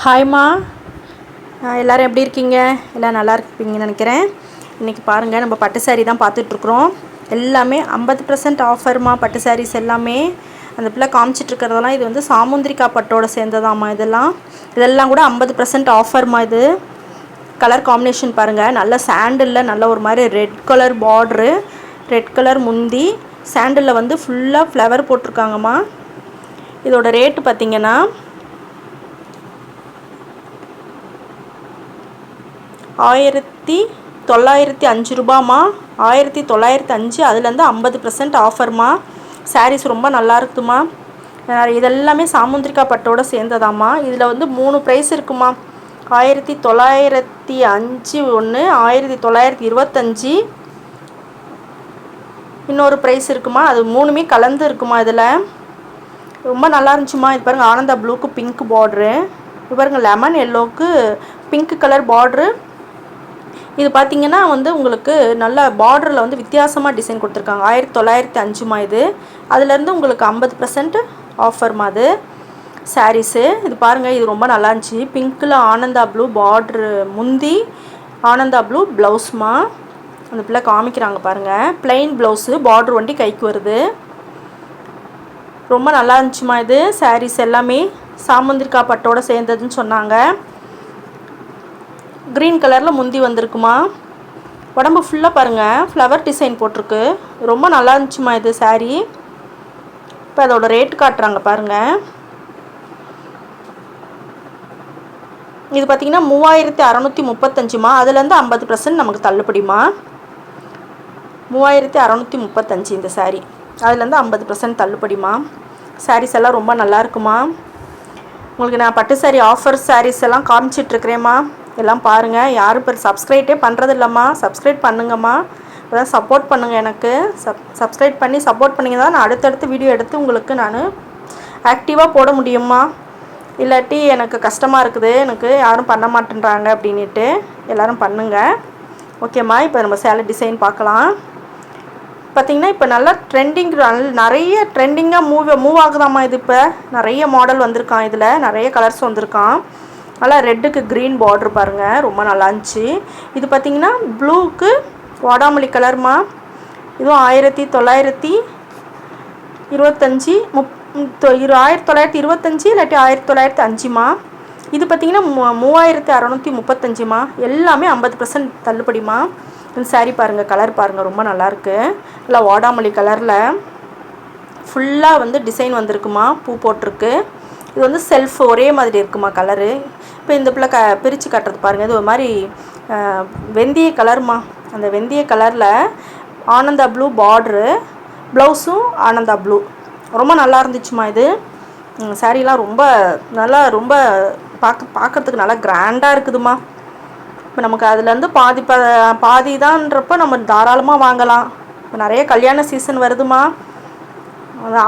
ஹாய்மா எல்லோரும் எப்படி இருக்கீங்க? எல்லாம் நல்லா இருப்பீங்கன்னு நினைக்கிறேன். இன்றைக்கி பாருங்கள் நம்ம பட்டு சாரீ தான் பார்த்துட்ருக்குறோம் எல்லாமே ஐம்பது பர்சன்ட் ஆஃபர்மா பட்டு சாரீஸ் எல்லாமே. அந்த பிள்ளை காமிச்சிட்ருக்கிறதெல்லாம் இது வந்து சாமுந்திரிக்கா பட்டோட சேர்ந்ததாம்மா இதெல்லாம். இதெல்லாம் கூட ஐம்பது பர்சன்ட் ஆஃபர்மா இது. கலர் காம்பினேஷன் பாருங்கள் நல்ல சாண்டிலில் நல்ல ஒரு மாதிரி red colour border red colour முந்தி. சாண்டலில் வந்து ஃபுல்லாக ஃப்ளவர் போட்டிருக்காங்கம்மா இதோட ரேட்டு பார்த்திங்கன்னா ஆயிரத்தி தொள்ளாயிரத்தி அஞ்சு ரூபாம்மா? ஆயிரத்தி தொள்ளாயிரத்தி அஞ்சு அதுலேருந்து ஐம்பது பர்சன்ட் ஆஃபர்மா சாரீஸ் ரொம்ப நல்லா இருக்குதுமா இதெல்லாமே சாமுந்திரிக்கா பட்டோட சேர்ந்ததாம்மா. இதில் வந்து மூணு ப்ரைஸ் இருக்குமா ஆயிரத்தி தொள்ளாயிரத்தி அஞ்சு ஒன்று ஆயிரத்தி தொள்ளாயிரத்தி இருபத்தஞ்சி இன்னொரு ப்ரைஸ் இருக்குமா அது மூணுமே கலந்து இருக்குமா இதில். ரொம்ப நல்லா இருந்துச்சுமா இது பாருங்கள் ஆனந்தா ப்ளூக்கு பிங்க் பார்ட்ரு இது பாருங்கள் லெமன் எல்லோவுக்கு பிங்க் கலர் பார்ட்ரு இது பார்த்திங்கன்னா வந்து உங்களுக்கு நல்ல பார்டரில் வந்து வித்தியாசமாக டிசைன் கொடுத்துருக்காங்க. ஆயிரத்தி தொள்ளாயிரத்தி அஞ்சுமா இது? அதுலேருந்து உங்களுக்கு ஐம்பது பர்சன்ட் ஆஃபர்மா அது? சாரீஸு இது பாருங்கள் இது ரொம்ப நல்லா இருந்துச்சு. பிங்க்கில் ஆனந்தா ப்ளூ பார்ட்ரு முந்தி ஆனந்தா ப்ளூ ப்ளவுஸ்மா அந்த பிள்ளை காமிக்கிறாங்க பாருங்கள் ப்ளைன் ப்ளவுஸு பார்ட்ரு வண்டி கைக்கு வருது. ரொம்ப நல்லா இருந்துச்சுமா இது? சாரீஸ் எல்லாமே. சாமந்திரிக்கா பட்டோடு சேர்ந்ததுன்னு சொன்னாங்க. க்ரீன் கலரில் முந்தி வந்திருக்குமா? உடம்பு ஃபுல்லாக பாருங்கள் ஃப்ளவர் டிசைன் போட்டிருக்கு. ரொம்ப நல்லா இருந்துச்சுமா இது சாரீ இப்போ அதோட ரேட் காட்டுறாங்க பாருங்கள் இது பார்த்திங்கன்னா மூவாயிரத்தி அறநூற்றி முப்பத்தஞ்சுமா? அதுலேருந்து ஐம்பது பர்சன்ட் நமக்கு தள்ளுபடிமா? மூவாயிரத்தி அறநூற்றி முப்பத்தஞ்சு இந்த சாரீ அதுலேருந்து ஐம்பது பர்சன்ட் தள்ளுபடிமா? சாரீஸ் எல்லாம் ரொம்ப நல்லா இருக்குமா? உங்களுக்கு நான் பட்டு சாரீ ஆஃபர் சாரீஸ் எல்லாம் காமிச்சிட்ருக்கிறேம்மா எல்லாம் பாருங்கள் யாரும் இப்போ சப்ஸ்கிரைட்டே பண்ணுறது இல்லைம்மா சப்ஸ்கிரைப் பண்ணுங்கம்மா. இப்போ சப்போர்ட் பண்ணுங்கள் எனக்கு. சப் சப்ஸ்கிரைப் பண்ணி சப்போர்ட் பண்ணிங்க தான் நான் அடுத்தடுத்து வீடியோ எடுத்து உங்களுக்கு நான் ஆக்டிவாக போட முடியுமா இல்லாட்டி எனக்கு கஷ்டமாக இருக்குது. எனக்கு யாரும் பண்ண மாட்டேன்றாங்க அப்படின்ட்டு எல்லோரும் பண்ணுங்கள் ஓகேம்மா. இப்போ நம்ம சேலை டிசைன் பார்க்கலாம். பார்த்திங்கன்னா இப்போ நல்லா ட்ரெண்டிங் நிறைய ட்ரெண்டிங்காக மூவ் மூவ் ஆகுதாம்மா இது இப்போ. நிறைய மாடல் வந்திருக்கான் இதில். நிறைய கலர்ஸ் வந்திருக்கான். நல்லா ரெட்டுக்கு க்ரீன் பார்ட்ரு பாருங்கள் ரொம்ப நல்லா இருந்துச்சு. இது பார்த்திங்கன்னா ப்ளூக்கு வாடாமல்லி கலர்மா இதுவும் ஆயிரத்தி தொள்ளாயிரத்தி இருபத்தஞ்சி முப் இரு ஆயிரத்தி தொள்ளாயிரத்தி இருபத்தஞ்சி இல்லாட்டி ஆயிரத்தி தொள்ளாயிரத்தி அஞ்சுமா? இது பார்த்திங்கன்னா மூ மூவாயிரத்தி அறநூற்றி முப்பத்தஞ்சுமா? எல்லாமே ஐம்பது பர்சன்ட் தள்ளுபடிமா? இந்த சாரீ பாருங்கள் கலர் பாருங்கள் ரொம்ப நல்லாயிருக்கு நல்லா வாடாமல்லி கலரில் ஃபுல்லாக வந்து டிசைன் வந்திருக்குமா? பூ போட்டிருக்கு. இது வந்து செல்ஃப் ஒரே மாதிரி இருக்குமா கலரு இப்போ இந்த பிள்ளை க பிரித்து கட்டுறது பாருங்கள் இது ஒரு மாதிரி வெந்தய கலருமா அந்த வெந்தய கலரில் ஆனந்தா ப்ளூ பார்ட்ரு ப்ளவுஸும் ஆனந்தா ப்ளூ ரொம்ப நல்லா இருந்துச்சுமா இது? சாரீலாம் ரொம்ப நல்லா ரொம்ப பார்க்க பார்க்குறதுக்கு நல்லா கிராண்டாக இருக்குதுமா? இப்போ நமக்கு அதுலேருந்து பாதி ப பாதி தான்றப்போ நம்ம தாராளமாக வாங்கலாம். இப்போ நிறைய கல்யாண சீசன் வருதுமா?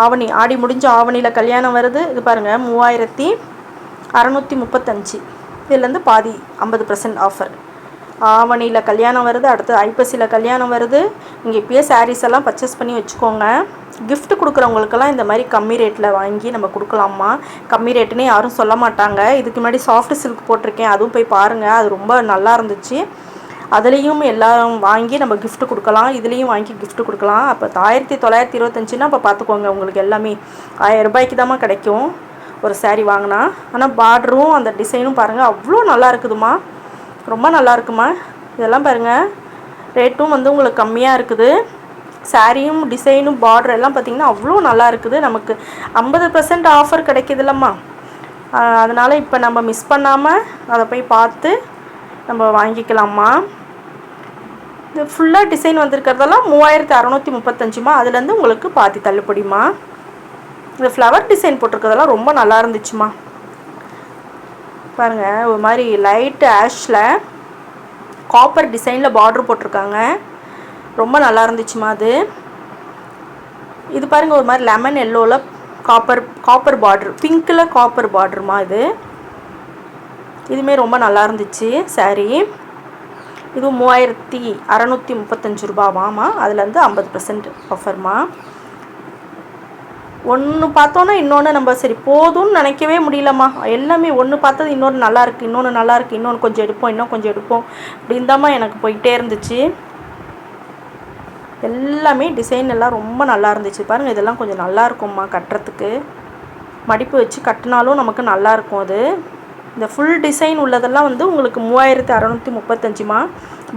ஆவணி ஆடி முடிஞ்ச ஆவணியில் கல்யாணம் வருது. இது பாருங்கள் மூவாயிரத்தி அறநூற்றி முப்பத்தஞ்சு. இதுலேருந்து பாதி ஐம்பது பர்சன்ட் ஆஃபர் ஆவணியில் கல்யாணம் வருது அடுத்து ஐப்பசியில் கல்யாணம் வருது. நீங்கள் இப்போயே சாரீஸ் எல்லாம் பர்ச்சேஸ் பண்ணி வச்சுக்கோங்க. கிஃப்ட் கொடுக்குறவங்களுக்கெல்லாம் இந்த மாதிரி கம்மி ரேட்டில் வாங்கி நம்ம கொடுக்கலாமா? கம்மி ரேட்டுன்னு யாரும் சொல்ல மாட்டாங்க. இதுக்கு முன்னாடி சாஃப்ட் சில்க் போட்டிருக்கேன் அதுவும் போய் பாருங்கள் அது ரொம்ப நல்லா இருந்துச்சு. அதுலேயும் எல்லாம் வாங்கி நம்ம கிஃப்ட் கொடுக்கலாம் இதுலேயும் வாங்கி கிஃப்ட் கொடுக்கலாம். அப்போ ஆயிரத்தி தொள்ளாயிரத்தி இருபத்தஞ்சுன்னா அப்போ பார்த்துக்கோங்க உங்களுக்கு எல்லாமே ஆயிரம் ரூபாய்க்கு தாம்மா கிடைக்கும். ஒரு சேரீ வாங்கினா. ஆனால் பார்டரும் அந்த டிசைனும் பாருங்கள் அவ்வளோ நல்லா இருக்குதுமா ரொம்ப நல்லா இருக்குமா இதெல்லாம் பாருங்கள் ரேட்டும் வந்து உங்களுக்கு கம்மியாக இருக்குது. சாரியும் டிசைனும் பார்டர் எல்லாம் பார்த்திங்கன்னா அவ்வளோ நல்லா இருக்குது. நமக்கு ஐம்பது பர்சன்ட் ஆஃபர் கிடைக்கிதுல்லம்மா அதனால் இப்போ நம்ம மிஸ் பண்ணாமல் அதை போய் பார்த்து நம்ம வாங்கிக்கலாம்மா இது ஃபுல்லாக டிசைன் வந்திருக்கிறதெல்லாம் மூவாயிரத்து அறநூற்றி முப்பத்தஞ்சுமா? அதுலேருந்து உங்களுக்கு பாதி தள்ளுபடிமா? இந்த ஃப்ளவர் டிசைன் போட்டிருக்கிறதெல்லாம் ரொம்ப நல்லா இருந்துச்சுமா? பாருங்கள் ஒரு மாதிரி லைட் ஆஷில் காப்பர் டிசைனில் பார்ட்ரு போட்டிருக்காங்க. ரொம்ப நல்லா இருந்துச்சுமா அது? இது பாருங்கள் ஒரு மாதிரி லெமன் எல்லோவில் காப்பர் காப்பர் பார்ட்ரு பிங்க்கில் காப்பர் பார்ட்ருமா இது? இதுவுமே ரொம்ப நல்லா இருந்துச்சு சாரீ இது மூவாயிரத்தி அறநூற்றி முப்பத்தஞ்சு ரூபாவாமா அதுலேருந்து ஐம்பது பர்சன்ட் ஆஃபர்மா ஒன்று பார்த்தோன்னா இன்னொன்று நம்ம சரி போதும்னு நினைக்கவே முடியலம்மா. எல்லாமே ஒன்று பார்த்தது இன்னொன்று நல்லா இருக்குது இன்னொன்று நல்லா இருக்குது இன்னொன்று கொஞ்சம் எடுப்போம் இன்னும் கொஞ்சம் எடுப்போம். அப்படின்னு எனக்கு போயிட்டே இருந்துச்சு. எல்லாமே டிசைன் எல்லாம் ரொம்ப நல்லா இருந்துச்சு. பாருங்கள் இதெல்லாம் கொஞ்சம் நல்லா இருக்கும்மா கட்டுறதுக்கு. மடிப்பு வச்சு கட்டினாலும் நமக்கு நல்லா இருக்கும் அது. இந்த ஃபுல் டிசைன் உள்ளதெல்லாம் வந்து உங்களுக்கு மூவாயிரத்தி அறநூற்றி முப்பத்தஞ்சுமா?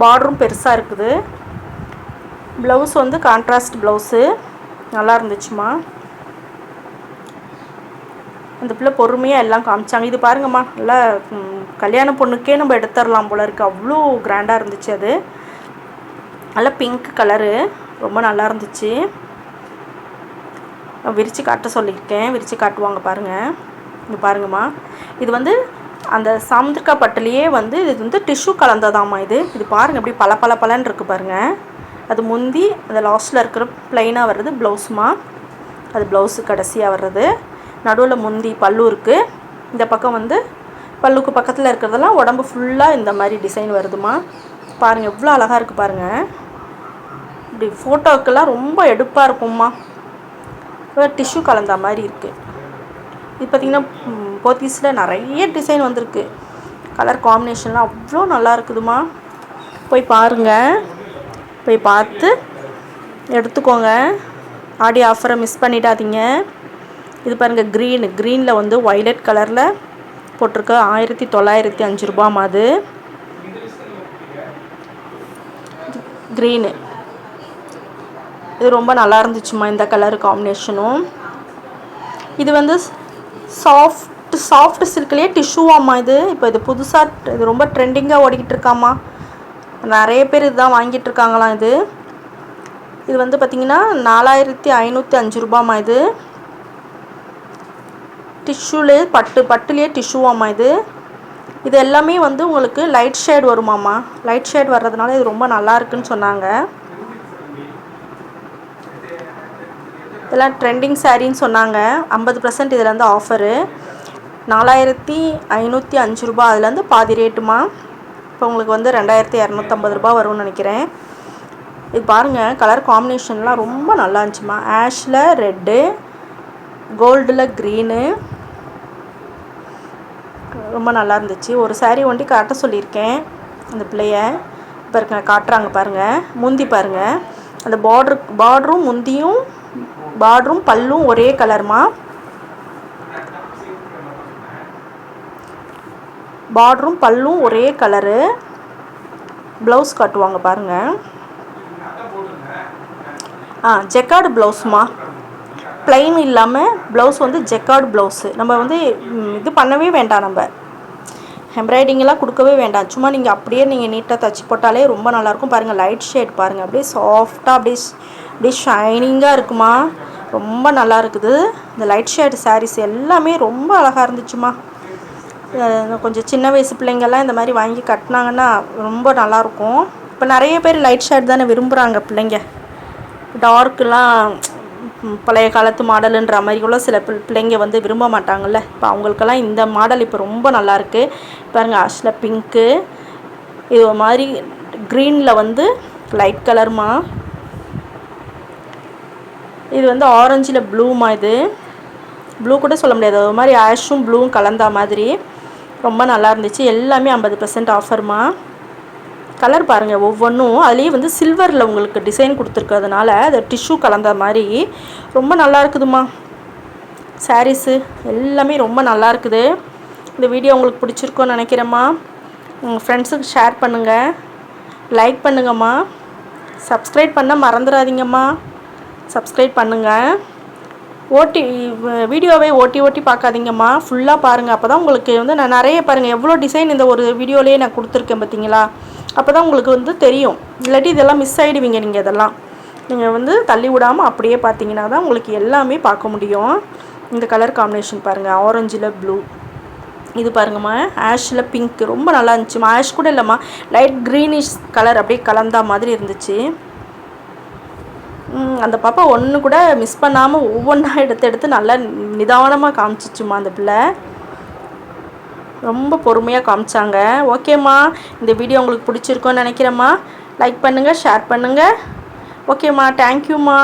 பார்டரும் பெருசாக இருக்குது. ப்ளவுஸ் வந்து கான்ட்ராஸ்ட் ப்ளவுஸு நல்லா இருந்துச்சுமா? அந்த பிள்ளை பொறுமையாக எல்லாம் காமிச்சாங்க. இது பாருங்கம்மா நல்லா கல்யாண பொண்ணுக்கே நம்ம எடுத்துடலாம் போல இருக்குது அவ்வளோ கிராண்டாக இருந்துச்சு அது. நல்லா பிங்க் கலரு ரொம்ப நல்லா இருந்துச்சு. விரித்து காட்ட சொல்லியிருக்கேன். விரித்து காட்டுவாங்க பாருங்கள் இது பாருங்கம்மா. இது வந்து அந்த சாமுந்திரிக்கா பட்டிலேயே வந்து இது வந்து டிஷ்யூ கலந்ததாம்மா இது. இது பாருங்கள் எப்படி பல பல பலன்னு இருக்குது பாருங்கள் அது முந்தி அந்த லாஸ்ட்டில் இருக்கிற ப்ளைனாக வர்றது ப்ளவுஸுமா அது ப்ளவுஸு கடைசியாக வர்றது. நடுவில் முந்தி பல்லு இருக்குது இந்த பக்கம் வந்து பல்லுக்கு பக்கத்தில் இருக்கிறதெல்லாம் உடம்பு ஃபுல்லாக இந்த மாதிரி டிசைன் வருதுமா பாருங்கள் எவ்வளோ அழகாக இருக்குது பாருங்கள் இப்படி ஃபோட்டோவுக்கெல்லாம் ரொம்ப எடுப்பாக இருக்கும்மா டிஷ்யூ கலந்த மாதிரி இருக்குது இது பார்த்திங்கன்னா போத்தீஸில் நிறைய டிசைன் வந்திருக்கு. கலர் காம்பினேஷன்லாம் அவ்வளோ நல்லா இருக்குதுமா போய் பாருங்கள் போய் பார்த்து எடுத்துக்கோங்க. ஆடி ஆஃபரை மிஸ் பண்ணிடாதீங்க. இது பாருங்கள் க்ரீன் க்ரீனில் வந்து ஒய்லட் கலரில் போட்டிருக்கு ஆயிரத்தி தொள்ளாயிரத்தி அஞ்சு ரூபாமா அது. க்ரீனு இது ரொம்ப நல்லா இருந்துச்சுமா இந்த கலர் காம்பினேஷனும் இது வந்து சாஃப்ட் சாஃப்ட் சில்க்லேயே டிஷ்யூவாம்மா இது. இப்போ இது புதுசாக இது ரொம்ப ட்ரெண்டிங்காக ஓடிக்கிட்டு இருக்காம்மா. நிறைய பேர் இதுதான் வாங்கிட்டு இருக்காங்களாம் இது. இது வந்து பார்த்திங்கன்னா நாலாயிரத்தி ஐநூற்றி அஞ்சு ரூபாம்மா இது. டிஷ்யூலே பட்டு பட்டுலேயே டிஷ்யூவாம்மா இது. இது எல்லாமே வந்து உங்களுக்கு லைட் ஷேட் வருமாம்மா. லைட் ஷேட் வர்றதுனால இது ரொம்ப நல்லா இருக்குன்னு சொன்னாங்க. இதெல்லாம் ட்ரெண்டிங் சாரின்னு சொன்னாங்க. ஐம்பது பர்சன்ட் இதில் வந்து ஆஃபரு நாலாயிரத்தி ஐநூற்றி அஞ்சு ரூபா அதுலேருந்து பாதி ரேட்டுமா? இப்போ உங்களுக்கு வந்து ரெண்டாயிரத்தி இரநூத்தம்பது ரூபா வரும்னு நினைக்கிறேன். இது பாருங்கள் கலர் காம்பினேஷன்லாம் ரொம்ப நல்லா இருந்துச்சுமா? ஆஷில் ரெட்டு கோல்டில் க்ரீனு ரொம்ப நல்லா இருந்துச்சு. ஒரு சாரீ ஒண்டி காட்ட சொல்லியிருக்கேன் அந்த பிள்ளைய. பாருங்க காட்டுறாங்க பாருங்கள் முந்தி பாருங்கள் அந்த பார்ட்ரு பார்டரும் முந்தியும் பார்டரும் பல்லும் ஒரே கலர்மா பார்டரும் பல்லும் ஒரே கலரு ப்ளவுஸ் காட்டுவாங்க பாருங்கள் ஆ ஜெக்கார்டு ப்ளவுஸ்மா ப்ளைன் இல்லாமல் ப்ளவுஸ் வந்து ஜெக்கார்டு ப்ளவுஸு நம்ம வந்து இது பண்ணவே வேண்டாம் நம்ம. எம்ப்ராய்டிங்கெல்லாம் கொடுக்கவே வேண்டாம். சும்மா நீங்கள் அப்படியே நீங்கள் நீட்டாக தச்சு போட்டாலே ரொம்ப நல்லாயிருக்கும் பாருங்கள் லைட் ஷேட் பாருங்கள் அப்படியே சாஃப்டாக அப்படியே அப்படியே ஷைனிங்காக இருக்குமா. ரொம்ப நல்லா இருக்குது. இந்த லைட் ஷேடு சாரீஸ் எல்லாமே ரொம்ப அழகாக இருந்துச்சுமா. கொஞ்சம் சின்ன வயசு பிள்ளைங்கள்லாம் இந்த மாதிரி வாங்கி கட்டினாங்கன்னா ரொம்ப நல்லாயிருக்கும். இப்போ நிறைய பேர் லைட் ஷேட் தானே விரும்புகிறாங்க பிள்ளைங்க. டார்க்கெலாம் பழைய காலத்து மாடலுன்ற மாதிரி கூட சில பிள்ளைங்க வந்து விரும்ப மாட்டாங்கள்ல இப்போ அவங்களுக்கெல்லாம் இந்த மாடல் இப்போ ரொம்ப நல்லாயிருக்கு. பாருங்கள் ஆஷில் பிங்க்கு இது மாதிரி க்ரீனில் வந்து லைட் கலர்மா இது வந்து ஆரஞ்சில் ப்ளூமா இது. ப்ளூ கூட சொல்ல முடியாது. ஒரு மாதிரி ஆஷும் ப்ளூவும் கலந்தா மாதிரி. ரொம்ப நல்லா இருந்துச்சு. எல்லாமே ஐம்பது பர்சன்ட் ஆஃபர்மா கலர் பாருங்கள் ஒவ்வொன்றும் அதுலேயே வந்து சில்வரில் உங்களுக்கு டிசைன் கொடுத்துருக்கிறதுனால அது டிஷ்யூ கலந்த மாதிரி. ரொம்ப நல்லா இருக்குதுமா சாரீஸு எல்லாமே ரொம்ப நல்லா இருக்குது. இந்த வீடியோ உங்களுக்கு பிடிச்சிருக்கோன்னு நினைக்கிறேம்மா. உங்கள் ஃப்ரெண்ட்ஸுக்கு ஷேர் பண்ணுங்கள் லைக் பண்ணுங்கம்மா. சப்ஸ்கிரைப் பண்ண மறந்துடாதீங்கம்மா. சப்ஸ்கிரைப் பண்ணுங்கள் ஓட்டி வீடியோவை ஓட்டி ஓட்டி பார்க்காதீங்கம்மா. ஃபுல்லாக பாருங்கள் அப்போ தான் உங்களுக்கு வந்து நான் நிறைய பாருங்கள் எவ்வளோ டிசைன் இந்த ஒரு வீடியோலேயே நான் கொடுத்துருக்கேன் பார்த்தீங்களா? அப்போ தான் உங்களுக்கு வந்து தெரியும். இல்லாட்டி இதெல்லாம் மிஸ் ஆகிடுவீங்க நீங்கள் இதெல்லாம். நீங்கள் வந்து தள்ளி விடாமல் அப்படியே பார்த்தீங்கன்னா தான் உங்களுக்கு எல்லாமே பார்க்க முடியும். இந்த கலர் காம்பினேஷன் பாருங்கள் ஆரஞ்சில் ப்ளூ இது பாருங்கம்மா. ஆஷில் பிங்க் ரொம்ப நல்லா இருந்துச்சுமா ஆஷ் கூட இல்லைம்மா. லைட் க்ரீனிஷ் கலர் அப்படியே கலந்தா மாதிரி இருந்துச்சு. அந்த பாப்பா ஒன்று கூட மிஸ் பண்ணாமல் ஒவ்வொன்றா எடுத்து எடுத்து நல்லா நிதானமாக காமிச்சிச்சுமா அந்த பிள்ளை. ரொம்ப பொறுமையாக காமிச்சாங்க. ஓகேம்மா இந்த வீடியோ உங்களுக்கு பிடிச்சிருக்கோன்னு நினைக்கிறேம்மா. லைக் பண்ணுங்கள் ஷேர் பண்ணுங்கள் ஓகேம்மா தேங்க்யூம்மா